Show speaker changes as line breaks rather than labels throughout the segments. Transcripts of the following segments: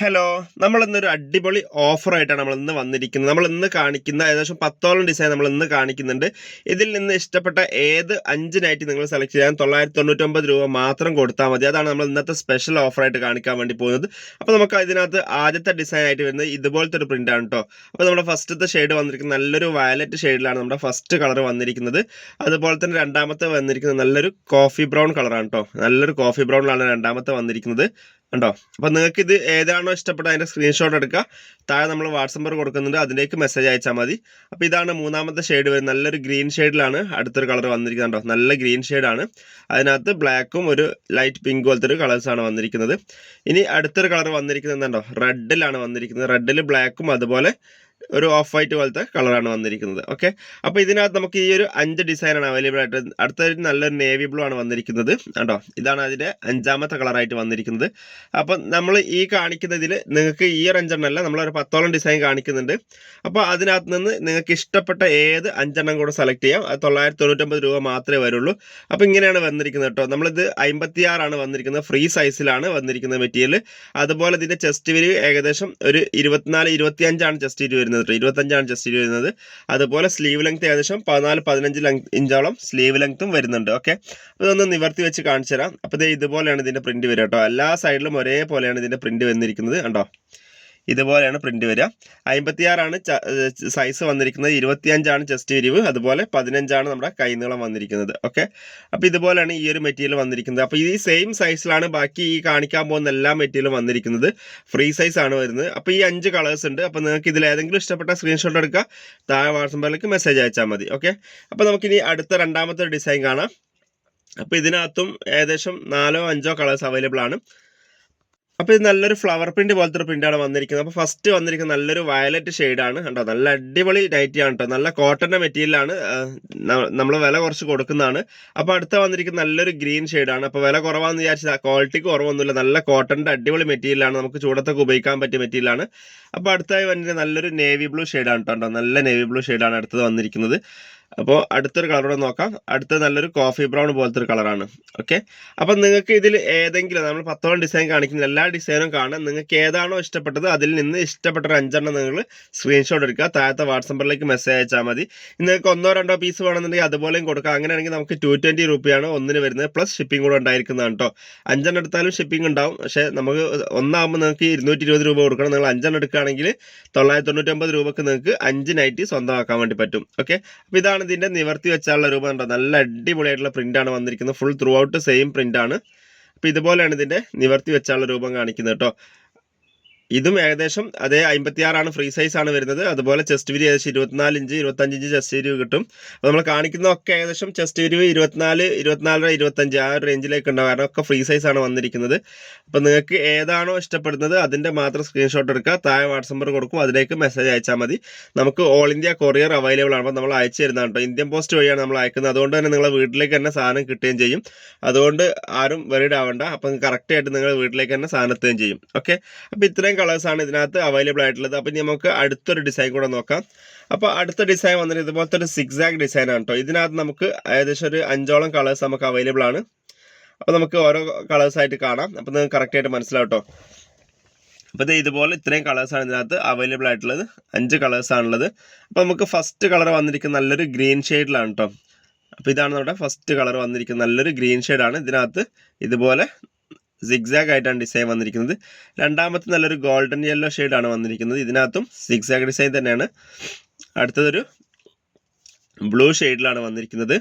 Hello നമ്മൾ ഇന്നൊരു അടിപൊളി ഓഫറായിട്ടാണ് നമ്മൾ ഇന്ന് വന്നിരിക്കുന്നത്. നമ്മൾ ഇന്ന് കാണിക്കുന്ന ഏകദേശം പത്തോളം ഡിസൈൻ നമ്മൾ ഇന്ന് കാണിക്കുന്നുണ്ട്. ഇതിൽ നിന്ന് ഇഷ്ടപ്പെട്ട ഏത് അഞ്ച് നൈറ്റ് നിങ്ങൾ സെലക്ട് ചെയ്യാൻ തൊള്ളായിരത്തി തൊണ്ണൂറ്റൊമ്പത് രൂപ മാത്രം കൊടുത്താൽ മതി. അതാണ് നമ്മൾ ഇന്നത്തെ സ്പെഷ്യൽ ഓഫറായിട്ട് കാണിക്കാൻ വേണ്ടി പോകുന്നത്. അപ്പോൾ നമുക്ക് അതിനകത്ത് ആദ്യത്തെ ഡിസൈൻ ആയിട്ട് വരുന്നത് ഇതുപോലത്തെ ഒരു പ്രിന്റ് ആണ് കേട്ടോ അപ്പോൾ നമ്മുടെ ഫസ്റ്റത്തെ ഷെയ്ഡ് വന്നിരിക്കുന്നത് നല്ലൊരു വയലറ്റ് ഷെയ്ഡിലാണ് നമ്മുടെ ഫസ്റ്റ് കളർ വന്നിരിക്കുന്നത്. അതുപോലെ തന്നെ രണ്ടാമത്തെ വന്നിരിക്കുന്നത് നല്ലൊരു കോഫി ബ്രൗൺ കളറാണ് കേട്ടോ നല്ലൊരു കോഫി ബ്രൗണിലാണ് രണ്ടാമത്തെ വന്നിരിക്കുന്നത്. ഉണ്ടോ? അപ്പോൾ നിങ്ങൾക്ക് ഇത് ഏതാണോ ഇഷ്ടപ്പെട്ട അതിന്റെ സ്ക്രീൻഷോട്ട് എടുക്കുക. താഴെ നമ്മൾ വാട്സപ്പ് നമ്പർ കൊടുക്കുന്നുണ്ട്. അതിലേക്ക് മെസ്സേജ് അയച്ചാൽ മതി. അപ്പോൾ ഇതാണ് മൂന്നാമത്തെ ഷെയ്ഡ് വരുന്നത്. നല്ലൊരു ഗ്രീൻ ഷെയ്ഡിലാണ് അടുത്തൊരു കളർ വന്നിരിക്കുന്നത് കേട്ടോ നല്ല ഗ്രീൻ ഷെയ്ഡാണ് അതിനകത്ത് ബ്ലാക്കും ഒരു ലൈറ്റ് പിങ്ക് പോലത്തെ ഒരു കളേഴ്സാണ് വന്നിരിക്കുന്നത്. ഇനി അടുത്തൊരു കളർ വന്നിരിക്കുന്നത് കണ്ടോ? റെഡിലാണ് വന്നിരിക്കുന്നത്. റെഡിൽ ബ്ലാക്കും അതുപോലെ ഒരു ഓഫ് വൈറ്റ് പോലത്തെ കളറാണ് വന്നിരിക്കുന്നത്. ഓക്കെ അപ്പോൾ ഇതിനകത്ത് നമുക്ക് ഈ ഒരു അഞ്ച് ഡിസൈനാണ് അവൈലബിൾ ആയിട്ട് അടുത്തൊരു നല്ലൊരു നേവി ബ്ലൂ ആണ് വന്നിരിക്കുന്നത്. കണ്ടോ? ഇതാണ് അതിന്റെ അഞ്ചാമത്തെ കളറായിട്ട് വന്നിരിക്കുന്നത്. അപ്പം നമ്മൾ ഈ കാണിക്കുന്നതിൽ നിങ്ങൾക്ക് ഈ ഒരു അഞ്ചെണ്ണമല്ല നമ്മളൊരു പത്തോളം ഡിസൈൻ കാണിക്കുന്നുണ്ട്. അപ്പോൾ അതിനകത്ത് നിന്ന് നിങ്ങൾക്ക് ഇഷ്ടപ്പെട്ട ഏത് അഞ്ചെണ്ണം കൂടെ സെലക്ട് ചെയ്യാം. അത് തൊള്ളായിരത്തി തൊണ്ണൂറ്റൊമ്പത് രൂപ മാത്രമേ വരുള്ളൂ. അപ്പോൾ ഇങ്ങനെയാണ് വന്നിരിക്കുന്നത് കേട്ടോ. നമ്മളിത് അമ്പത്തി ആറാണ് വന്നിരിക്കുന്നത്. ഫ്രീ സൈസിലാണ് വന്നിരിക്കുന്നത് മെറ്റീരിയൽ അതുപോലെ ഇതിന്റെ ചെസ്റ്റ് വരി ഏകദേശം ഒരു ഇരുപത്തിനാല് ഇരുപത്തിയഞ്ചാണ് ചെസ്റ്റ് വിരിവ് വരുന്നത് ഇരുപത്തഞ്ചാണ് ചെസ്റ്റ് വരുന്നത്. അതുപോലെ സ്ലീവ് ലെങ്ത് ഏകദേശം പതിനാല് പതിനഞ്ച് ലെങ്ത് ഇഞ്ചോളം സ്ലീവ് ലെങ്ത്തും വരുന്നുണ്ട്. ഓക്കെ ഇതൊന്ന് നിവർത്തി വെച്ച് കാണിച്ചു തരാം അപ്പോൾ ഇതേ ഇതുപോലെയാണ് ഇതിന്റെ പ്രിന്റ് വരിക കേട്ടോ എല്ലാ സൈഡിലും ഒരേപോലെയാണ് ഇതിന്റെ പ്രിന്റ് വന്നിരിക്കുന്നത്. കണ്ടോ? ഇതുപോലെയാണ് പ്രിന്റ് വരിക. അമ്പത്തിയാറാണ് സൈസ് വന്നിരിക്കുന്നത്. ഇരുപത്തിയഞ്ചാണ് ചെസ്റ്റ് വിരിവ് അതുപോലെ പതിനഞ്ചാണ് നമ്മുടെ കൈനീളം വന്നിരിക്കുന്നത്. ഓക്കെ അപ്പോൾ ഇതുപോലെയാണ് ഈ ഒരു മെറ്റീരിയൽ വന്നിരിക്കുന്നത്. അപ്പോൾ ഈ സെയിം സൈസിലാണ് ബാക്കി ഈ കാണിക്കാൻ പോകുന്ന എല്ലാ മെറ്റീരിയലും വന്നിരിക്കുന്നത്. ഫ്രീ സൈസ് ആണ് വരുന്നത്. അപ്പോൾ ഈ അഞ്ച് കളേഴ്സ് ഉണ്ട്. അപ്പോൾ നിങ്ങൾക്ക് ഇതിൽ ഏതെങ്കിലും ഇഷ്ടപ്പെട്ട സ്ക്രീൻഷോട്ട് എടുക്കുക. താഴെ വാട്സപ്പിലേക്ക് മെസ്സേജ് അയച്ചാൽ മതി. ഓക്കെ അപ്പോൾ നമുക്കിനി അടുത്ത രണ്ടാമത്തെ ഡിസൈൻ കാണാം. അപ്പോൾ ഇതിനകത്തും ഏകദേശം നാലോ അഞ്ചോ കളേഴ്സ് അവൈലബിൾ ആണ്. അപ്പോൾ ഇത് നല്ലൊരു ഫ്ലവർ പ്രിന്റ് പോലത്തെ ഒരു പ്രിന്റാണ് വന്നിരിക്കുന്നത്. അപ്പോൾ ഫസ്റ്റ് വന്നിരിക്കുന്നത് നല്ലൊരു വയലറ്റ് ഷെയ്ഡാണ് കേട്ടോ നല്ല അടിപൊളി നൈറ്റി ആണ് കേട്ടോ നല്ല കോട്ടന്റെ മെറ്റീരിയലാണ് നമ്മൾ വില കുറച്ച് കൊടുക്കുന്നതാണ്. അപ്പോൾ അടുത്ത വന്നിരിക്കുന്ന നല്ലൊരു ഗ്രീൻ ഷെയ്ഡാണ് അപ്പോൾ വില കുറവാന്ന് വിചാരിച്ചാൽ ക്വാളിറ്റിക്ക് കുറവൊന്നുമില്ല. നല്ല കോട്ടന്റെ അടിപൊളി മെറ്റീരിയലാണ് നമുക്ക് ചൂടത്തൊക്കെ ഉപയോഗിക്കാൻ പറ്റിയ മെറ്റീരിയലാണ് അപ്പോൾ അടുത്തായി വന്നിട്ട് നല്ലൊരു നേവി ബ്ലൂ ഷെയ്ഡാണ് കേട്ടോ നല്ല നേവി ബ്ലൂ ഷെയ്ഡാണ് അടുത്തത് വന്നിരിക്കുന്നത്. അപ്പോൾ അടുത്തൊരു കളറൂടെ നോക്കാം. അടുത്ത നല്ലൊരു കോഫി ബ്രൗൺ പോലത്തെ ഒരു കളറാണ്. ഓക്കെ അപ്പം നിങ്ങൾക്ക് ഇതിൽ ഏതെങ്കിലും നമ്മൾ പത്തോളം ഡിസൈൻ കാണിക്കുന്ന എല്ലാ ഡിസൈനും കാണാം. നിങ്ങൾക്ക് ഏതാണോ ഇഷ്ടപ്പെട്ടത് അതിൽ നിന്ന് ഇഷ്ടപ്പെട്ട ഒരു അഞ്ചെണ്ണം നിങ്ങൾ സ്ക്രീൻഷോട്ട് എടുക്കുക. താഴത്തെ വാട്സപ്പിലേക്ക് മെസ്സേജ് അയച്ചാൽ മതി. നിങ്ങൾക്ക് ഒന്നോ രണ്ടോ പീസ് വേണമെന്നുണ്ടെങ്കിൽ അതുപോലെയും കൊടുക്കാം. അങ്ങനെയാണെങ്കിൽ നമുക്ക് ടു ട്വന്റി റുപ്പിയാണ് ഒന്നിന് വരുന്നത്. പ്ലസ് ഷിപ്പിംഗ് കൂടെ ഉണ്ടായിരിക്കുന്നതാണ് കേട്ടോ അഞ്ചെണ്ണം എടുത്താലും ഷിപ്പിംഗ് ഉണ്ടാവും. പക്ഷേ നമുക്ക് ഒന്നാകുമ്പോൾ നിങ്ങൾക്ക് ഇരുന്നൂറ്റി ഇരുപത് രൂപ കൊടുക്കണം. നിങ്ങൾ അഞ്ചെണ്ണം എടുക്കുകയാണെങ്കിൽ തൊള്ളായിരത്തി തൊണ്ണൂറ്റൊമ്പത് രൂപക്ക് നിങ്ങൾക്ക് അഞ്ച് നൈറ്റി സ്വന്തമാക്കാൻ വേണ്ടി പറ്റും. ഓക്കെ അപ്പോൾ ഇതാണ് ഇതിന്റെ നിവർത്തി വെച്ചാലുള്ള രൂപം കണ്ടോ? നല്ല അടിപൊളിയായിട്ടുള്ള പ്രിന്റാണ് വന്നിരിക്കുന്നത്. ഫുൾ ത്രൂ ഔട്ട് സെയിം പ്രിന്റാണ് അപ്പോൾ ഇതുപോലെയാണ് ഇതിന്റെ നിവർത്തി വെച്ചാലുള്ള രൂപം കാണിക്കുന്നത് കേട്ടോ. ഇതും ഏകദേശം അതേ അമ്പത്തിയാറാണ് ഫ്രീ സൈസ് ആണ് വരുന്നത്. അതുപോലെ ചെസ്റ്റ് വിരി ഏകദേശം ഇരുപത്തിനാല് ഇഞ്ച് ഇരുപത്തഞ്ച് ഇഞ്ച് ചെസ്റ്റ് വിരിവ് കിട്ടും. അപ്പോൾ നമ്മൾ കാണിക്കുന്നതൊക്കെ ഏകദേശം ചെസ്റ്റ് വിരിവ് ഇരുപത്തിനാല് ഇരുപത്തിനാലര ഇരുപത്തഞ്ച് ആ ഒരു റേഞ്ചിലേക്ക് ഉണ്ടാവും. ഒക്കെ ഫ്രീ സൈസ് ആണ് വന്നിരിക്കുന്നത്. അപ്പോൾ നിങ്ങൾക്ക് ഏതാണോ ഇഷ്ടപ്പെടുന്നത് അതിന്റെ മാത്രം സ്ക്രീൻഷോട്ട് എടുക്കുക. താഴെ വാട്സപ്പ് നമ്പർ കൊടുക്കും. അതിലേക്ക് മെസ്സേജ് അയച്ചാൽ മതി. നമുക്ക് ഓൾ ഇന്ത്യ കൊറിയർ അവൈലബിൾ ആണ്. നമ്മൾ അയച്ചു തരുന്നതാണ് കേട്ടോ. ഇന്ത്യൻ പോസ്റ്റ് വഴിയാണ് നമ്മൾ അയക്കുന്നത്. അതുകൊണ്ട് തന്നെ നിങ്ങളെ വീട്ടിലേക്ക് തന്നെ സാധനം കിട്ടുകയും ചെയ്യും. അതുകൊണ്ട് ആരും വെറിഡ് ആവേണ്ട. അപ്പം കറക്റ്റായിട്ട് നിങ്ങൾ വീട്ടിലേക്ക് തന്നെ സാധനം എത്തുകയും ചെയ്യും. ഓക്കെ അപ്പോൾ ഇത്രയും കളേഴ്സാണ് ഇതിനകത്ത് അവൈലബിൾ ആയിട്ടുള്ളത്. അപ്പോൾ നമുക്ക് അടുത്തൊരു ഡിസൈൻ കൂടെ നോക്കാം. അപ്പോൾ അടുത്ത ഡിസൈൻ വന്നിട്ട് ഇതുപോലത്തെ ഒരു സിക്സാക് ഡിസൈൻ ആണ് കേട്ടോ ഇതിനകത്ത് നമുക്ക് ഏകദേശം ഒരു അഞ്ചോളം കളേഴ്സ് നമുക്ക് അവൈലബിൾ ആണ്. അപ്പോൾ നമുക്ക് ഓരോ കളേഴ്സ് ആയിട്ട് കാണാം. അപ്പോൾ നിങ്ങൾക്ക് കറക്റ്റായിട്ട് മനസ്സിലാവും കേട്ടോ അപ്പോൾ ഇത് ഇതുപോലെ ഇത്രയും ആണ് ഇതിനകത്ത് അവൈലബിൾ ആയിട്ടുള്ളത്. അഞ്ച് കളേഴ്സ് കളേഴ്സാണുള്ളത് അപ്പോൾ നമുക്ക് ഫസ്റ്റ് കളർ വന്നിരിക്കുന്ന നല്ലൊരു ഗ്രീൻ ഷെയ്ഡിലാണ് കേട്ടോ അപ്പോൾ ഇതാണ് നമ്മുടെ ഫസ്റ്റ് കളർ വന്നിരിക്കുന്ന നല്ലൊരു ഗ്രീൻ ഷെയ്ഡാണ് ഇതിനകത്ത് ഇതുപോലെ സിക്സാഗ് ആയിട്ടാണ് ഡിസൈൻ വന്നിരിക്കുന്നത്. രണ്ടാമത്തെ നല്ലൊരു ഗോൾഡൻ യെല്ലോ ഷെയ്ഡാണ് വന്നിരിക്കുന്നത്. ഇതിനകത്തും സിക്സാഗ് ഡിസൈൻ തന്നെയാണ്. അടുത്തതൊരു ബ്ലൂ ഷെയ്ഡിലാണ് വന്നിരിക്കുന്നത്.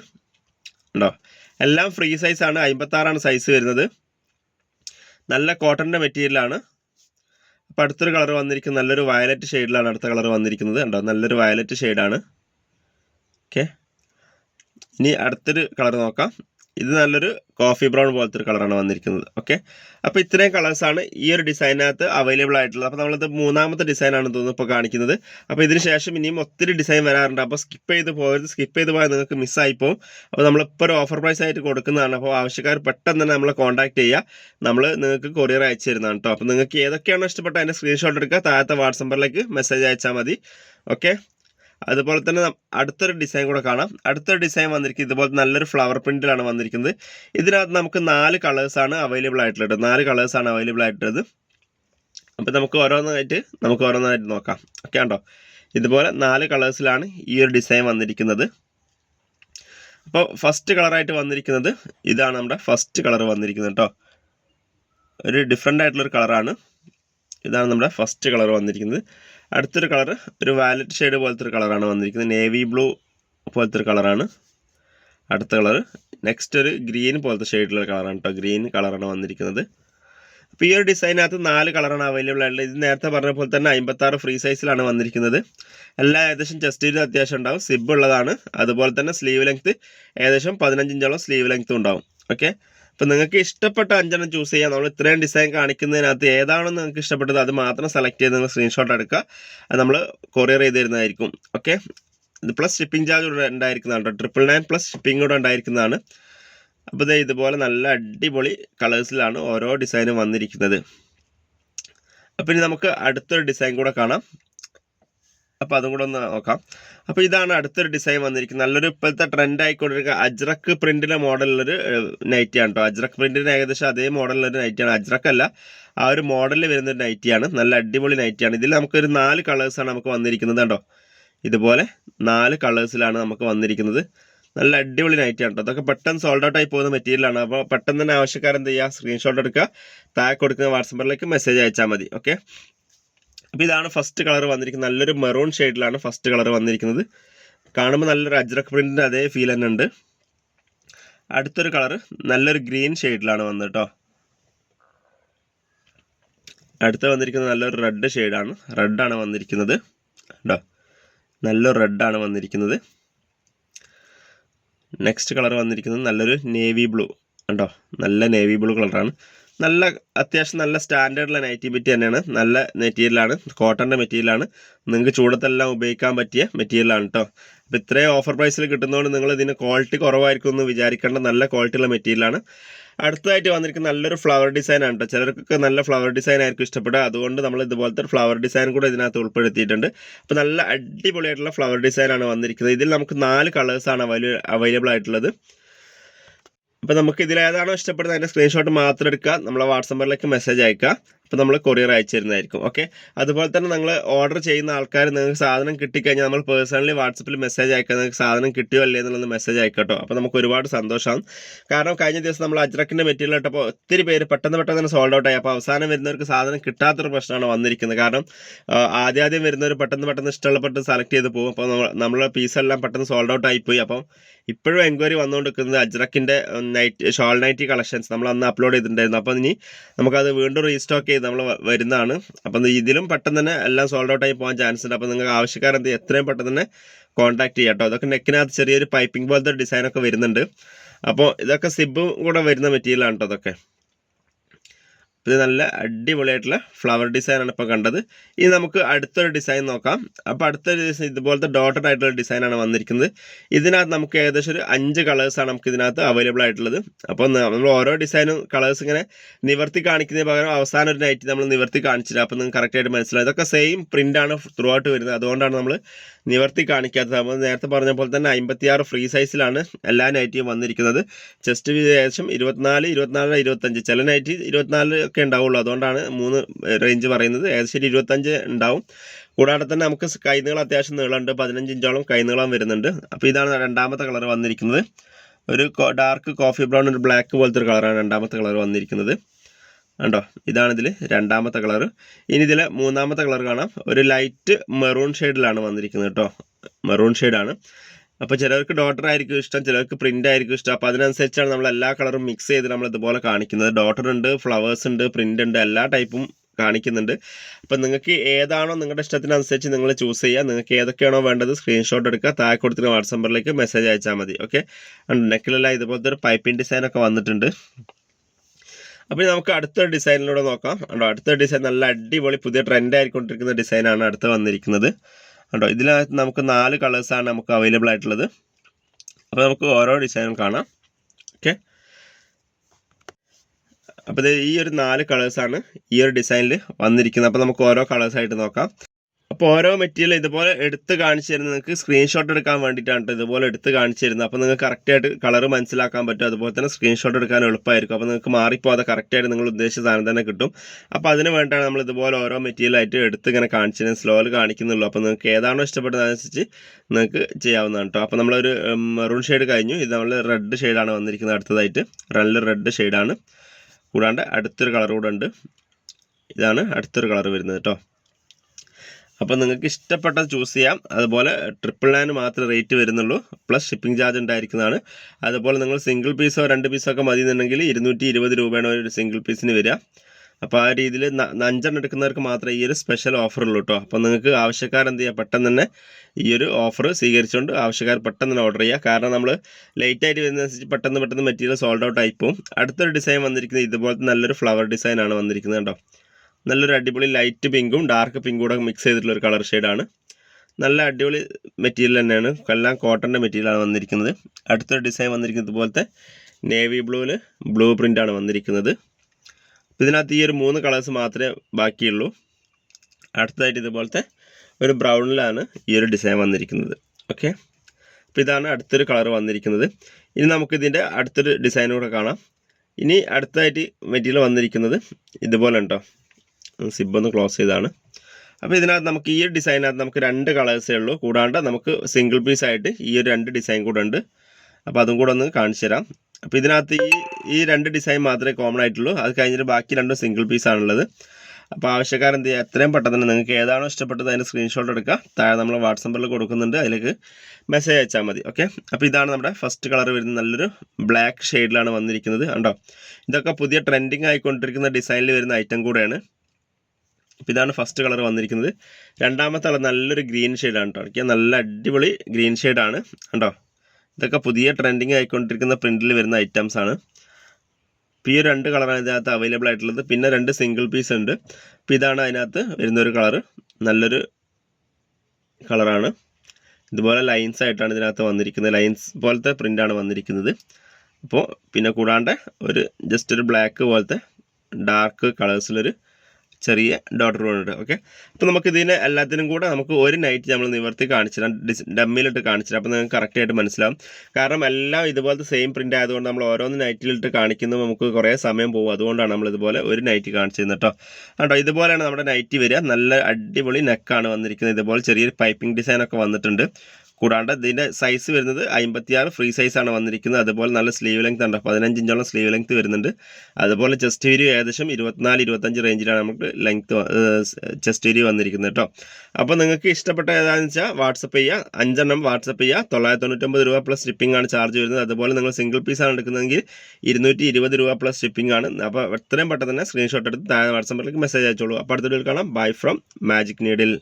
ഉണ്ടോ? എല്ലാം ഫ്രീ സൈസാണ് അമ്പത്താറാണ് സൈസ് വരുന്നത്. നല്ല കോട്ടന്റെ മെറ്റീരിയലാണ്. അപ്പോൾ അടുത്തൊരു കളർ വന്നിരിക്കുന്നത്. നല്ലൊരു വയലറ്റ് ഷെയ്ഡിലാണ് അടുത്ത കളർ വന്നിരിക്കുന്നത്. ഉണ്ടോ നല്ലൊരു വയലറ്റ് ഷെയ്ഡാണ്. ഓക്കെ. ഇനി അടുത്തൊരു കളർ നോക്കാം. ഇത് നല്ലൊരു കോഫി ബ്രൗൺ പോലത്തെ ഒരു കളറാണ് വന്നിരിക്കുന്നത്. ഓക്കെ അപ്പോൾ ഇത്രയും കളേഴ്സാണ് ഈ ഒരു ഡിസൈനകത്ത് അവൈലബിൾ ആയിട്ടുള്ളത്. അപ്പോൾ നമ്മളിത് മൂന്നാമത്തെ ഡിസൈനാണ് തോന്നുന്നു ഇപ്പോൾ കാണിക്കുന്നത്. അപ്പോൾ ഇതിന് ശേഷം ഇനിയും ഒത്തിരി ഡിസൈൻ വരാറുണ്ട്. അപ്പോൾ സ്കിപ്പ് ചെയ്ത് പോകരുത് സ്കിപ്പ് ചെയ്ത് പോയാൽ നിങ്ങൾക്ക് മിസ്സായി പോകും അപ്പോൾ നമ്മളിപ്പോൾ ഒരു ഓഫർ പ്രൈസ് ആയിട്ട് കൊടുക്കുന്നതാണ്. അപ്പോൾ ആവശ്യക്കാർ പെട്ടെന്ന് തന്നെ നമ്മളെ കോൺടാക്ട് ചെയ്യുക. നമ്മൾ നിങ്ങൾക്ക് കൊറിയർ അയച്ചു തരുന്നതാണ് കേട്ടോ അപ്പോൾ നിങ്ങൾക്ക് ഏതൊക്കെയാണോ ഇഷ്ടപ്പെട്ട അതിന്റെ സ്ക്രീൻഷോട്ട് എടുക്കുക. താഴത്തെ വാട്സപ്പ് മെസ്സേജ് അയച്ചാൽ മതി. ഓക്കെ അതുപോലെ തന്നെ അടുത്തൊരു ഡിസൈൻ കൂടെ കാണാം. അടുത്തൊരു ഡിസൈൻ വന്നിരിക്കുന്നത് ഇതുപോലെ നല്ലൊരു ഫ്ലവർ പ്രിന്റിലാണ് വന്നിരിക്കുന്നത്. ഇതിനകത്ത് നമുക്ക് നാല് കളേഴ്സാണ് അവൈലബിൾ ആയിട്ടുള്ളത്. നാല് കളേഴ്സാണ് അവൈലബിൾ ആയിട്ടുള്ളത്. അപ്പോൾ നമുക്ക് ഓരോന്നായിട്ട് നമുക്ക് ഓരോന്നായിട്ട് നോക്കാം. ഓക്കെ ഉണ്ടോ ഇതുപോലെ നാല് കളേഴ്സിലാണ് ഈ ഒരു ഡിസൈൻ വന്നിരിക്കുന്നത്. അപ്പോൾ ഫസ്റ്റ് കളറായിട്ട് വന്നിരിക്കുന്നത് ഇതാണ് നമ്മുടെ ഫസ്റ്റ് കളർ വന്നിരിക്കുന്നത് കേട്ടോ ഒരു ഡിഫറെന്റ് ആയിട്ടുള്ളൊരു കളറാണ് ഇതാണ് നമ്മുടെ ഫസ്റ്റ് കളർ വന്നിരിക്കുന്നത്. അടുത്തൊരു കളർ ഒരു വാലറ്റ് ഷെയ്ഡ് പോലത്തെ ഒരു കളറാണ് വന്നിരിക്കുന്നത്. നേവി ബ്ലൂ പോലത്തെ ഒരു കളറാണ്. അടുത്ത കളർ നെക്സ്റ്റ് ഒരു ഗ്രീൻ പോലത്തെ ഷെയ്ഡിലുള്ള കളറാണ് കേട്ടോ ഗ്രീൻ കളറാണ് വന്നിരിക്കുന്നത്. അപ്പോൾ ഈ ഒരു ഡിസൈനകത്ത് നാല് കളറാണ് അവൈലബിൾ ആയിട്ടുള്ളത്. ഇത് നേരത്തെ പറഞ്ഞ പോലെ തന്നെ അമ്പത്താറ് ഫ്രീ സൈസിലാണ് വന്നിരിക്കുന്നത്. എല്ലാ ഏകദേശം ചെസ്റ്റിന് അത്യാവശ്യം ഉണ്ടാവും. സിബ് ഉള്ളതാണ്. അതുപോലെ തന്നെ സ്ലീവ് ലെങ്ത്ത് ഏകദേശം പതിനഞ്ച് ഇഞ്ചോളം സ്ലീവ് ലെങ്ത്തും ഉണ്ടാവും. ഓക്കെ അപ്പോൾ നിങ്ങൾക്ക് ഇഷ്ടപ്പെട്ട അഞ്ചെണ്ണം ചൂസ് ചെയ്യാം. നമ്മൾ ഇത്രയും ഡിസൈൻ കാണിക്കുന്നതിനകത്ത് ഏതാണോ നിങ്ങൾക്ക് ഇഷ്ടപ്പെട്ടത് അത് മാത്രം സെലക്ട് ചെയ്ത് നിങ്ങൾ സ്ക്രീൻഷോട്ട് എടുക്കുക. അത് നമ്മൾ കൊറിയർ ചെയ്ത് തരുന്നതായിരിക്കും. ഓക്കെ ഇത് പ്ലസ് ഷിപ്പിംഗ് ചാർജ് കൂടെ ഉണ്ടായിരിക്കുന്നതാണ് ട്രിപ്പിൾ നയൻ പ്ലസ് ഷിപ്പിംഗ് കൂടെ ഉണ്ടായിരിക്കുന്നതാണ്. അപ്പോൾ ദേ ഇതുപോലെ നല്ല അടിപൊളി കളേഴ്സിലാണ് ഓരോ ഡിസൈനും വന്നിരിക്കുന്നത്. അപ്പോൾ ഇനി നമുക്ക് അടുത്തൊരു ഡിസൈൻ കൂടെ കാണാം. അപ്പോൾ അതും കൂടെ ഒന്ന് നോക്കാം. അപ്പോൾ ഇതാണ് അടുത്തൊരു ഡിസൈൻ വന്നിരിക്കുന്നത്. നല്ലൊരു ഇപ്പോഴത്തെ ട്രെൻഡ് ആയിക്കൊണ്ടിരിക്കുക അജ്രക്ക് പ്രിന്റിലെ മോഡലിലൊരു നൈറ്റിയാണ് കേട്ടോ അജ്രക്ക് പ്രിന്റിന് ഏകദേശം അതേ മോഡലിലൊരു നൈറ്റിയാണ് അജ്രക്ക് അല്ല ആ ഒരു മോഡലിൽ വരുന്ന ഒരു നൈറ്റിയാണ് നല്ല അടിപൊളി നൈറ്റിയാണ് ഇതിൽ നമുക്കൊരു നാല് കളേഴ്സാണ് നമുക്ക് വന്നിരിക്കുന്നത് കേട്ടോ ഇതുപോലെ നാല് കളേഴ്സിലാണ് നമുക്ക് വന്നിരിക്കുന്നത്. നല്ല അടിപൊളി നൈറ്റിയാണ് കേട്ടോ അതൊക്കെ പെട്ടെന്ന് സോൾഡ് ഔട്ട് ആയി പോകുന്ന മെറ്റീരിയലാണ് അപ്പോൾ പെട്ടെന്ന് തന്നെ ആവശ്യക്കാരെന്ത് ചെയ്യുക സ്ക്രീൻഷോട്ട് എടുക്കുക. താഴെ കൊടുക്കുന്ന വാട്സപ്പിലേക്ക് മെസ്സേജ് അയച്ചാൽ മതി. ഓക്കെ അപ്പോൾ ഇതാണ് ഫസ്റ്റ് കളർ വന്നിരിക്കുന്നത്. നല്ലൊരു മെറൂൺ ഷെയ്ഡിലാണ് ഫസ്റ്റ് കളർ വന്നിരിക്കുന്നത്. കാണുമ്പോൾ നല്ലൊരു അജ്രക് പ്രിന്റിന്റെ അതേ ഫീൽ തന്നെ ഉണ്ട്. അടുത്തൊരു കളർ നല്ലൊരു ഗ്രീൻ ഷെയ്ഡിലാണ് വന്നത് കേട്ടോ അടുത്ത് വന്നിരിക്കുന്നത് നല്ലൊരു റെഡ് ഷെയ്ഡാണ് റെഡാണ് വന്നിരിക്കുന്നത് കേട്ടോ നല്ലൊരു റെഡാണ് വന്നിരിക്കുന്നത്. നെക്സ്റ്റ് കളർ വന്നിരിക്കുന്നത് നല്ലൊരു നേവി ബ്ലൂ കണ്ടോ നല്ല നേവി ബ്ലൂ കളറാണ് നല്ല അത്യാവശ്യം നല്ല സ്റ്റാൻഡേർഡുള്ള നൈറ്റി ബിറ്റ് തന്നെയാണ്. നല്ല മെറ്റീരിയലാണ്. കോട്ടന്റെ മെറ്റീരിയലാണ്. നിങ്ങൾക്ക് ചൂടത്തെല്ലാം ഉപയോഗിക്കാൻ പറ്റിയ മെറ്റീരിയലാണ് കേട്ടോ അപ്പോൾ ഇത്രയും ഓഫർ പ്രൈസിൽ കിട്ടുന്നതുകൊണ്ട് നിങ്ങൾ ഇതിന് ക്വാളിറ്റി കുറവായിരിക്കും എന്ന് വിചാരിക്കേണ്ട നല്ല ക്വാളിറ്റിയുള്ള മെറ്റീരിയലാണ്. അടുത്തതായിട്ട് വന്നിരിക്കുന്ന നല്ലൊരു ഫ്ലവർ ഡിസൈൻ ആണ് കേട്ടോ ചിലർക്കൊക്കെ നല്ല ഫ്ലവർ ഡിസൈൻ ആയിരിക്കും ഇഷ്ടപ്പെടുക. അതുകൊണ്ട് നമ്മൾ ഇതുപോലത്തെ ഒരു ഫ്ലവർ ഡിസൈൻ കൂടെ ഇതിനകത്ത് ഉൾപ്പെടുത്തിയിട്ടുണ്ട്. അപ്പോൾ നല്ല അടിപൊളിയായിട്ടുള്ള ഫ്ലവർ ഡിസൈൻ ആണ് വന്നിരിക്കുന്നത്. ഇതിൽ നമുക്ക് നാല് കളേഴ്സാണ് അവൈലബിൾ ആയിട്ടുള്ളത്. അപ്പോൾ നമുക്ക് ഇതിലേതാണോ ഇഷ്ടപ്പെടുന്നത് അതിന്റെ സ്ക്രീൻഷോട്ട് മാത്രം എടുക്കുക നമ്മളെ വാട്സപ്പ് നമ്പറിലേക്ക് മെസ്സേജ് അയക്കുക. അപ്പോൾ നമ്മൾ കൊറിയർ അയച്ചു തരുന്നതായിരിക്കും ഓക്കെ അതുപോലെ തന്നെ നിങ്ങൾ ഓർഡർ ചെയ്യുന്ന ആൾക്കാർ നിങ്ങൾക്ക് സാധനം കിട്ടിക്കഴിഞ്ഞാൽ നമ്മൾ പേഴ്സണലി വാട്സപ്പിൽ മെസ്സേജ് അയക്കുക നിങ്ങൾക്ക് സാധനം കിട്ടിയോ അല്ലേ എന്നുള്ളത് മെസ്സേജ് അയക്കട്ടോ അപ്പോൾ നമുക്ക് ഒരുപാട് സന്തോഷമാണ് കാരണം കഴിഞ്ഞ ദിവസം നമ്മൾ അജ്രക്കിന്റെ മെറ്റീരിയൽ ഇട്ടപ്പോൾ ഒത്തിരി പേര് പെട്ടെന്ന് പെട്ടെന്ന് തന്നെ സോൾഡ് ഔട്ട് ആയി. അപ്പോൾ അവസാനം വരുന്നവർക്ക് സാധനം കിട്ടാത്തൊരു പ്രശ്നമാണ് വന്നിരിക്കുന്നത്. കാരണം ആദ്യാദ്യം വരുന്നവർ പെട്ടെന്ന് പെട്ടെന്ന് ഇഷ്ടമുള്ളപ്പെട്ട് സെലക്ട് ചെയ്ത് പോകും. അപ്പോൾ നമ്മളെ പീസെല്ലാം പെട്ടെന്ന് സോൾഡ് ഔട്ട് ആയിപ്പോയി അപ്പം ഇപ്പോഴും എൻക്വയറി വന്നുകൊണ്ടിരിക്കുന്നത് അജ്രക്കിന്റെ നൈറ്റ് ഷോൾ നൈറ്റി കളക്ഷൻസ് നമ്മൾ അന്ന് അപ്ലോഡ് ചെയ്തിട്ടുണ്ടായിരുന്നു. അപ്പോൾ ഇനി നമുക്കത് വീണ്ടും റീസ്റ്റോക്ക് ചെയ്ത് നമ്മൾ വരുന്നതാണ്. അപ്പം ഇതിലും പെട്ടെന്ന് തന്നെ എല്ലാം സോൾഡ് ഔട്ട് ആയി പോകാൻ ചാൻസ് ഉണ്ട്. അപ്പം നിങ്ങൾക്ക് ആവശ്യക്കാരെന്ത് എത്രയും പെട്ടെന്ന് തന്നെ കോൺടാക്ട് ചെയ്യാം കേട്ടോ. അതൊക്കെ നെക്കിനകത്ത് ചെറിയൊരു പൈപ്പിംഗ് പോലത്തെ ഡിസൈനൊക്കെ വരുന്നുണ്ട്. അപ്പോൾ ഇതൊക്കെ സിബും കൂടെ വരുന്ന മെറ്റീരിയലാണ് കേട്ടോ അതൊക്കെ ഇത് നല്ല അടിപൊളിയായിട്ടുള്ള ഫ്ലവർ ഡിസൈനാണ് ഇപ്പോൾ കണ്ടത്. ഇനി നമുക്ക് അടുത്തൊരു ഡിസൈൻ നോക്കാം. അപ്പോൾ അടുത്തൊരു ഡിസൈൻ ഇതുപോലത്തെ ഡോട്ടഡ് ആയിട്ടുള്ള ഡിസൈനാണ് വന്നിരിക്കുന്നത്. ഇതിനകത്ത് നമുക്ക് ഏകദേശം ഒരു അഞ്ച് കളേഴ്സാണ് നമുക്ക് ഇതിനകത്ത് അവൈലബിൾ ആയിട്ടുള്ളത്. അപ്പോൾ നമ്മൾ ഓരോ ഡിസൈനും കളേഴ്സ് ഇങ്ങനെ നിവർത്തി കാണിക്കുന്നതിന് പകരം അവസാനം ഒരു നൈറ്റ് നമ്മൾ നിവർത്തി കാണിച്ചില്ല അപ്പോൾ നിങ്ങൾക്ക് കറക്റ്റായിട്ട് മനസ്സിലായി ഇതൊക്കെ സെയിം പ്രിന്റാണ് ത്രൂ ഔട്ട് വരുന്നത്. അതുകൊണ്ടാണ് നമ്മൾ നിവർത്തി കാണിക്കാത്തത്. നമ്മൾ നേരത്തെ പറഞ്ഞ പോലെ തന്നെ അമ്പത്തിയാറ് ഫ്രീ സൈസിലാണ് എല്ലാ നൈറ്റിയും വന്നിരിക്കുന്നത്. ചെസ്റ്റ് ഏകദേശം ഇരുപത്തിനാല് ഇരുപത്തിനാല് ഇരുപത്തഞ്ച് ചില നൈറ്റ് ഇരുപത്തിനാല് ഒക്കെ ഉണ്ടാവുള്ളൂ. അതുകൊണ്ടാണ് മൂന്ന് റേഞ്ച് പറയുന്നത്. ഏകദേശം ഇരുപത്തഞ്ച് ഉണ്ടാവും. കൂടാതെ തന്നെ നമുക്ക് കൈനീളം അത്യാവശ്യം നീളമുണ്ട്. പതിനഞ്ച് ഇഞ്ചോളം കൈനീളം വരുന്നുണ്ട്. അപ്പോൾ ഇതാണ് രണ്ടാമത്തെ കളർ വന്നിരിക്കുന്നത്. ഒരു ഡാർക്ക് കോഫി ബ്രൗൺ ഒരു ബ്ലാക്ക് പോലത്തെ ഒരു കളറാണ് രണ്ടാമത്തെ കളർ വന്നിരിക്കുന്നത്. കണ്ടോ? ഇതാണിതിൽ രണ്ടാമത്തെ കളർ ഇനി ഇതിൽ മൂന്നാമത്തെ കളർ കാണാം. ഒരു ലൈറ്റ് മെറൂൺ ഷെയ്ഡിലാണ് വന്നിരിക്കുന്നത് കേട്ടോ. മെറൂൺ ഷെയ്ഡാണ് അപ്പോൾ ചിലർക്ക് ഡോട്ടർ ആയിരിക്കും ഇഷ്ടം ചിലർക്ക് പ്രിന്റ് ആയിരിക്കും ഇഷ്ടം. അപ്പോൾ അതിനനുസരിച്ചാണ് നമ്മൾ എല്ലാ കളറും മിക്സ് ചെയ്ത് നമ്മൾ ഇതുപോലെ കാണിക്കുന്നത്. ഡോട്ടർ ഉണ്ട് ഫ്ലവേഴ്സ് ഉണ്ട് പ്രിന്റ് ഉണ്ട് എല്ലാ ടൈപ്പും കാണിക്കുന്നുണ്ട്. അപ്പം നിങ്ങൾക്ക് ഏതാണോ നിങ്ങളുടെ ഇഷ്ടത്തിനനുസരിച്ച് നിങ്ങൾ ചൂസ് ചെയ്യുക. നിങ്ങൾക്ക് ഏതൊക്കെയാണോ വേണ്ടത് സ്ക്രീൻഷോട്ട് എടുക്കുക. താഴെ കൊടുത്തിട്ട് വാട്സാപ്പ് നമ്പറിലേക്ക് മെസ്സേജ് അയച്ചാൽ മതി. ഓക്കെ നെക്കിലെല്ലാം ഇതുപോലത്തെ ഒരു പൈപ്പിംഗ് ഡിസൈനൊക്കെ വന്നിട്ടുണ്ട്. അപ്പോൾ നമുക്ക് അടുത്ത ഡിസൈനിലൂടെ നോക്കാം. അടുത്ത ഡിസൈൻ നല്ല അടിപൊളി പുതിയ ട്രെൻഡ് ആയിക്കൊണ്ടിരിക്കുന്ന ഡിസൈനാണ് അടുത്ത് വന്നിരിക്കുന്നത്. കണ്ടോ? ഇതിനകത്ത് നമുക്ക് നാല് കളേഴ്സാണ് നമുക്ക് അവൈലബിൾ ആയിട്ടുള്ളത്. അപ്പോൾ നമുക്ക് ഓരോ ഡിസൈനും കാണാം. ഓക്കെ അപ്പോൾ ഈ ഒരു നാല് കളേഴ്സാണ് ഈ ഒരു ഡിസൈനിൽ വന്നിരിക്കുന്നത്. അപ്പോൾ നമുക്ക് ഓരോ കളേഴ്സായിട്ട് നോക്കാം. അപ്പോൾ ഓരോ മെറ്റീരിയൽ ഇതുപോലെ എടുത്ത് കാണിച്ചു തരുന്നത് നിങ്ങൾക്ക് സ്ക്രീൻഷോട്ട് എടുക്കാൻ വേണ്ടിയിട്ടാണ് ട്ടോ ഇതുപോലെ എടുത്ത് കാണിച്ചു തരുന്നത്. അപ്പോൾ നിങ്ങൾക്ക് കറക്റ്റായിട്ട് കളർ മനസ്സിലാക്കാൻ പറ്റും. അതുപോലെ തന്നെ സ്ക്രീൻഷോട്ട് എടുക്കാൻ എളുപ്പമായിരിക്കും. അപ്പോൾ നിങ്ങൾക്ക് മാറിപ്പോകാതെ കറക്റ്റായിട്ട് നിങ്ങൾ ഉദ്ദേശിച്ച സാധനം തന്നെ കിട്ടും. അപ്പോൾ അതിന് വേണ്ടിയിട്ടാണ് നമ്മൾ ഇതുപോലെ ഓരോ മെറ്റീരിയലായിട്ട് എടുത്ത് ഇങ്ങനെ കാണിച്ചു തരുന്നത്. സ്ലോയിൽ കാണിക്കുന്നുള്ളൂ. അപ്പോൾ നിങ്ങൾക്ക് ഏതാണോ ഇഷ്ടപ്പെട്ടത് അതനുസരിച്ച് നിങ്ങൾക്ക് ചെയ്യാവുന്നതാണ് കേട്ടോ അപ്പോൾ നമ്മളൊരു മെറൂൺ ഷെയ്ഡ് കഴിഞ്ഞു. ഇത് നമ്മൾ റെഡ് ഷെയ്ഡാണ് വന്നിരിക്കുന്നത് അടുത്തതായിട്ട്. നല്ല റെഡ് ഷെയ്ഡാണ് കൂടാണ്ട് അടുത്തൊരു കളർ കൂടെ ഉണ്ട്. ഇതാണ് അടുത്തൊരു കളർ വരുന്നത് കേട്ടോ അപ്പോൾ നിങ്ങൾക്ക് ഇഷ്ടപ്പെട്ടത് ചൂസ് ചെയ്യാം. അതുപോലെ ട്രിപ്പിൾ നയൻ മാത്രമേ റേറ്റ് വരുന്നുള്ളൂ. പ്ലസ് ഷിപ്പിംഗ് ചാർജ് ഉണ്ടായിരിക്കുന്നതാണ്. അതുപോലെ നിങ്ങൾ സിംഗിൾ പീസോ രണ്ട് പീസോ ഒക്കെ മതി എന്നുണ്ടെങ്കിൽ ഇരുന്നൂറ്റി ഇരുപത് രൂപയാണ് ഒരു സിംഗിൾ പീസിന് വരിക. അപ്പോൾ ആ രീതിയിൽ അഞ്ചെണ്ണം എടുക്കുന്നവർക്ക് മാത്രമേ ഈ ഒരു സ്പെഷ്യൽ ഓഫർ ഉള്ളൂ കേട്ടോ അപ്പോൾ നിങ്ങൾക്ക് ആവശ്യക്കാർ എന്ത് ചെയ്യുക പെട്ടെന്ന് തന്നെ ഈ ഒരു ഓഫർ സ്വീകരിച്ചുകൊണ്ട് ആവശ്യക്കാർ പെട്ടെന്ന് തന്നെ ഓർഡർ ചെയ്യുക. കാരണം നമ്മൾ ലേറ്റ് ആയിട്ട് വരുന്നതനുസരിച്ച് പെട്ടെന്ന് പെട്ടെന്ന് മെറ്റീരിയൽ സോൾഡ് ഔട്ട് ആയി പോകും അടുത്തൊരു ഡിസൈൻ വന്നിരിക്കുന്നത് ഇതുപോലത്തെ നല്ലൊരു ഫ്ലവർ ഡിസൈനാണ് വന്നിരിക്കുന്നത് കേട്ടോ നല്ലൊരു അടിപൊളി ലൈറ്റ് പിങ്കും ഡാർക്ക് പിങ്കും കൂടെ മിക്സ് ചെയ്തിട്ടുള്ള ഒരു കളർ ഷെയ്ഡാണ് നല്ല അടിപൊളി മെറ്റീരിയൽ തന്നെയാണ്. എല്ലാം കോട്ടന്റെ മെറ്റീരിയലാണ് വന്നിരിക്കുന്നത്. അടുത്തൊരു ഡിസൈൻ വന്നിരിക്കുന്നത് പോലത്തെ നേവി ബ്ലൂവിൽ ബ്ലൂ പ്രിന്റാണ് വന്നിരിക്കുന്നത്. ഇതിനകത്ത് ഈ ഒരു മൂന്ന് കളേഴ്സ് മാത്രമേ ബാക്കിയുള്ളൂ. അടുത്തതായിട്ട് ഇതുപോലത്തെ ഒരു ബ്രൗണിലാണ് ഈ ഒരു ഡിസൈൻ വന്നിരിക്കുന്നത്. ഓക്കെ അപ്പോൾ ഇതാണ് അടുത്തൊരു കളർ വന്നിരിക്കുന്നത്. ഇനി നമുക്കിതിന്റെ അടുത്തൊരു ഡിസൈനും കൂടെ കാണാം. ഇനി അടുത്തതായിട്ട് മെറ്റീരിയൽ വന്നിരിക്കുന്നത് ഇതുപോലെ ഉണ്ടോ? സിബ് ഒന്ന് ക്ലോസ് ചെയ്താണ്. അപ്പോൾ ഇതിനകത്ത് നമുക്ക് ഈ ഒരു ഡിസൈനകത്ത് നമുക്ക് രണ്ട് കളേഴ്സേ ഉള്ളൂ. കൂടാണ്ട് നമുക്ക് സിംഗിൾ പീസ് ആയിട്ട് ഈ ഒരു രണ്ട് ഡിസൈൻ കൂടെ ഉണ്ട്. അപ്പോൾ അതും കൂടെ ഒന്ന് കാണിച്ചു തരാം. അപ്പോൾ ഇതിനകത്ത് ഈ ഈ രണ്ട് ഡിസൈൻ മാത്രമേ കോമൺ ആയിട്ടുള്ളൂ. അത് കഴിഞ്ഞിട്ട് ബാക്കി രണ്ടും സിംഗിൾ പീസ് ആണുള്ളത്. അപ്പോൾ ആവശ്യക്കാരൻ എന്ത് ചെയ്യുക? എത്രയും പെട്ടെന്ന് തന്നെ നിങ്ങൾക്ക് ഏതാണോ ഇഷ്ടപ്പെട്ടത് അതിന്റെ സ്ക്രീൻഷോട്ട് എടുക്കുക. താഴെ നമ്മൾ വാട്സപ്പിൽ കൊടുക്കുന്നുണ്ട്. അതിലേക്ക് മെസ്സേജ് അയച്ചാൽ മതി. ഓക്കെ? അപ്പോൾ ഇതാണ് നമ്മുടെ ഫസ്റ്റ് കളർ വരുന്ന നല്ലൊരു ബ്ലാക്ക് ഷെയ്ഡിലാണ് വന്നിരിക്കുന്നത്. കണ്ടോ? ഇതൊക്കെ പുതിയ ട്രെൻഡിങ് ആയിക്കൊണ്ടിരിക്കുന്ന ഡിസൈനിൽ വരുന്ന ഐറ്റം കൂടെയാണ്. അപ്പോൾ ഇതാണ് ഫസ്റ്റ് കളർ വന്നിരിക്കുന്നത്. രണ്ടാമത്തെ കളർ നല്ലൊരു ഗ്രീൻ ഷെയ്ഡാണ് കേട്ടോ നല്ല അടിപൊളി ഗ്രീൻ ഷെയ്ഡാണ് കണ്ടോ? ഇതൊക്കെ പുതിയ ട്രെൻഡിങ് ആയിക്കൊണ്ടിരിക്കുന്ന പ്രിന്റിൽ വരുന്ന ഐറ്റംസ് ആണ്. ഇപ്പോൾ ഈ രണ്ട് കളറാണ് ഇതിനകത്ത് അവൈലബിൾ ആയിട്ടുള്ളത്. പിന്നെ രണ്ട് സിംഗിൾ പീസ് ഉണ്ട്. അപ്പോൾ ഇതാണ് അതിനകത്ത് വരുന്നൊരു കളറ് നല്ലൊരു കളറാണ് ഇതുപോലെ ലൈൻസ് ആയിട്ടാണ് ഇതിനകത്ത് വന്നിരിക്കുന്നത്. ലൈൻസ് പോലത്തെ പ്രിന്റാണ് വന്നിരിക്കുന്നത്. അപ്പോൾ പിന്നെ കൂടാണ്ട് ഒരു ജസ്റ്റ് ഒരു ബ്ലാക്ക് പോലത്തെ ഡാർക്ക് കളേഴ്സിലൊരു ചെറിയ ഡോട്ടർ ഉണ്ട് ഓക്കെ അപ്പോൾ നമുക്ക് ഇതിനെ എല്ലാത്തിനും കൂടെ നമുക്ക് ഒരു നൈറ്റ് നമ്മൾ നിവർത്തി കാണിച്ചിടാം ഡിസ് ഡമ്മിലിട്ട് കാണിച്ചിടാം. അപ്പോൾ നിങ്ങൾക്ക് കറക്റ്റായിട്ട് മനസ്സിലാവും. കാരണം എല്ലാം ഇതുപോലത്തെ സെയിം പ്രിന്റ് ആയതുകൊണ്ട് നമ്മൾ ഓരോന്ന് നൈറ്റിലിട്ട് കാണിക്കുമ്പോൾ നമുക്ക് കുറേ സമയം പോകും. അതുകൊണ്ടാണ് നമ്മൾ ഇതുപോലെ ഒരു നൈറ്റ് കാണിച്ചു തരുന്നത് കേട്ടോ. കേട്ടോ ഇതുപോലെയാണ് നമ്മുടെ നൈറ്റ് വരിക. നല്ല അടിപൊളി നെക്കാണ് വന്നിരിക്കുന്നത്. ഇതുപോലെ ചെറിയൊരു പൈപ്പിംഗ് ഡിസൈനൊക്കെ വന്നിട്ടുണ്ട്. കൂടാണ്ട് ഇതിന്റെ സൈസ് വരുന്നത് അമ്പത്തിയാറ് ഫ്രീ സൈസാണ് വന്നിരിക്കുന്നത്. അതുപോലെ നല്ല സ്ലീവ് ലെങ്ത് ഉണ്ട്. പതിനഞ്ച് ഇഞ്ചോളം സ്ലീവ് ലെങ്ത് വരുന്നുണ്ട്. അതുപോലെ ചെസ്റ്റ് ഏരിയ ഏകദേശം ഇരുപത്തിനാല് ഇരുപത്തഞ്ച് റേഞ്ചിലാണ് നമുക്ക് ലെങ്ത് ചെസ്റ്റ് ഏരിയ വന്നിരിക്കുന്നത് കേട്ടോ അപ്പോൾ നിങ്ങൾക്ക് ഇഷ്ടപ്പെട്ട ഏതാണെന്ന് വെച്ചാൽ വാട്സപ്പ് ചെയ്യുക അഞ്ചെണ്ണം വാട്സപ്പ് ചെയ്യുക തൊള്ളായിരത്തി തൊണ്ണൂറ്റൊമ്പത് രൂപ പ്ലസ് ഷിപ്പിംഗ് ആണ് ചാർജ് വരുന്നത്. അതുപോലെ നിങ്ങൾ സിംഗിൾ പീസാണ് എടുക്കുന്നതെങ്കിൽ ഇരുന്നൂറ്റി ഇരുപത് രൂപ പ്ലസ് ഷിപ്പിംഗ് ആണ്. അപ്പോൾ എത്രയും പെട്ടെന്ന് തന്നെ സ്ക്രീൻഷോട്ട് എടുത്ത് താഴെ വാട്സപ്പിലേക്ക് മെസ്സേജ് അയച്ചോളൂ. അപ്പോൾ അടുത്തൊരു കാണാം. Bye from magic needle